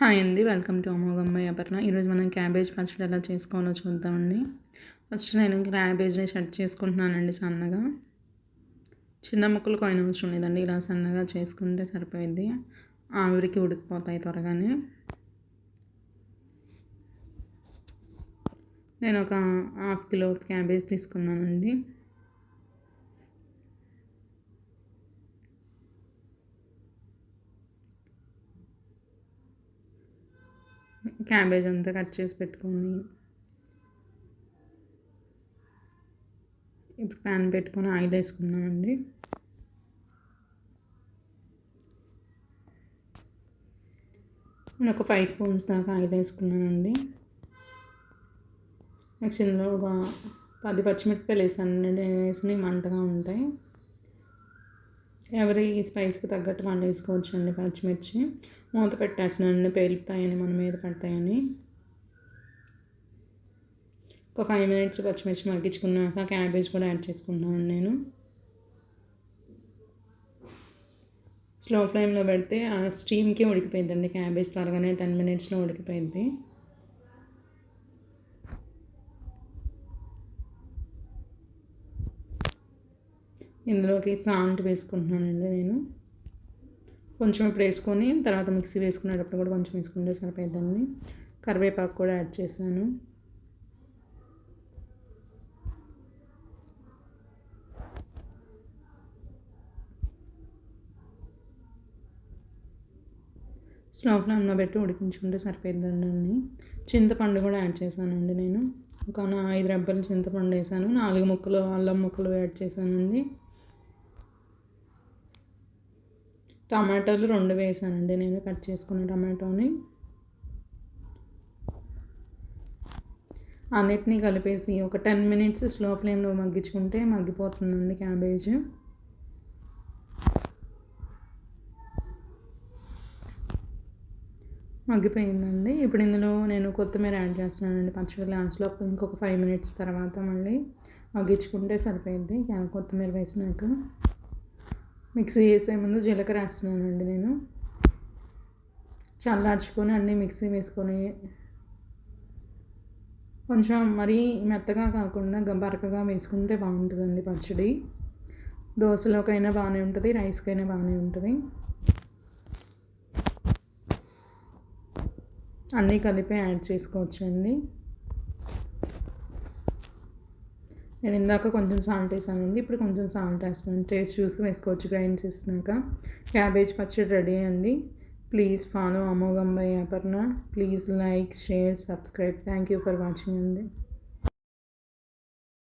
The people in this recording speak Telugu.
హాయ్ అండి వెల్కమ్ టు అమోఘమ్మ అపర్ణ. ఈరోజు మనం క్యాబేజ్ పచ్చడి ఎలా చేసుకోవాలో చూద్దామండి. ఫస్ట్ నేను క్యాబేజ్ని కట్ చేసుకుంటున్నానండి సన్నగా. చిన్న ముక్కలు కోయిన అవసరం లేదండి ఇలా సన్నగా చేసుకుంటే సరిపోయింది ఆవిరికి ఉడికిపోతాయి త్వరగానే. నేను ఒక హాఫ్ కిలో క్యాబేజ్ తీసుకున్నానండి. క్యాబేజ్ అంతా కట్ చేసి పెట్టుకొని ఇప్పుడు ప్యాన్ పెట్టుకొని ఆయిల్ వేసుకుందామండి. నేను ఒక ఫైవ్ స్పూన్స్ దాకా ఆయిల్ వేసుకున్నానండి. నెక్స్ట్ ఇందులో ఒక పది పచ్చిమిరపకాయలు వేసాను వేసినవి మంటగా ఉంటాయి. ఎవరి స్పైస్కి తగ్గట్టు వాళ్ళు వేసుకోవచ్చు అండి పచ్చిమిర్చి. మూత పెట్టేస్తున్నానండి పేలుతాయని మన మీద పడతాయని. ఒక ఫైవ్ మినిట్స్ పచ్చిమిర్చి మగ్గించుకున్నాక క్యాబేజ్ కూడా యాడ్ చేసుకున్నాను నేను. స్లో ఫ్లేమ్లో పెడితే ఆ స్టీమ్కి ఉడికిపోయిందండి క్యాబేజ్ త్వరగానే టెన్ మినిట్స్లో ఉడికిపోయింది ఇందులోకి సాల్ట్ వేసుకుంటున్నానండి నేను. కొంచెం ఇప్పుడు వేసుకొని తర్వాత మిక్సీ వేసుకునేటప్పుడు కూడా కొంచెం వేసుకుంటే సరిపోయిందండి కరివేపాకు కూడా యాడ్ చేశాను. స్లో ఫ్లేమ్లో పెట్టి ఉడికించుకుంటే సరిపోయిందండి చింతపండు కూడా యాడ్ చేశానండి నేను. ఒక ఐదు రెబ్బలు చింతపండు వేసాను. నాలుగు ముక్కలు అల్లం ముక్కలు యాడ్ చేశానండి. టమాటాలు రెండు వేసానండి. నేను కట్ చేసుకున్న టమాటోని. అన్నిటినీ కలిపేసి ఒక టెన్ మినిట్స్ స్లో ఫ్లేమ్లో మగ్గించుకుంటే మగ్గిపోతుందండి క్యాబేజ్. మగ్గిపోయిందండి. ఇప్పుడు ఇందులో నేను కొత్తిమీర యాడ్ చేస్తున్నానండి. పచ్చడి లాస్ట్లో ఇంకొక ఫైవ్ మినిట్స్ తర్వాత మళ్ళీ మగ్గించుకుంటే సరిపోయింది కొత్తిమీర వేసినాక మిక్సీ చేసే ముందు జీలకర్ర వేస్తున్నానండి నేను. చల్లార్చుకొని అన్నీ మిక్సీ వేసుకొని కొంచెం మరీ మెత్తగా కాకుండా బరకగా వేసుకుంటే బాగుంటుందండి పచ్చడి. దోశలోకైనా బాగానే ఉంటుంది రైస్కైనా బాగానే ఉంటుంది. అన్నీ కలిపి యాడ్ చేసుకోవచ్చండి. నేను ఇందాక కొంచెం సాల్ట్ వేసానండి ఇప్పుడు కొంచెం సాల్ట్ వేస్తాను టేస్ట్ చూసి వేసుకోవచ్చు. గ్రైండ్ చేసినాక. క్యాబేజ్ పచ్చడి రెడీ అండి. ప్లీజ్ ఫాలో అమోఘం by Aparna please like share subscribe. Thank you for watching అండి.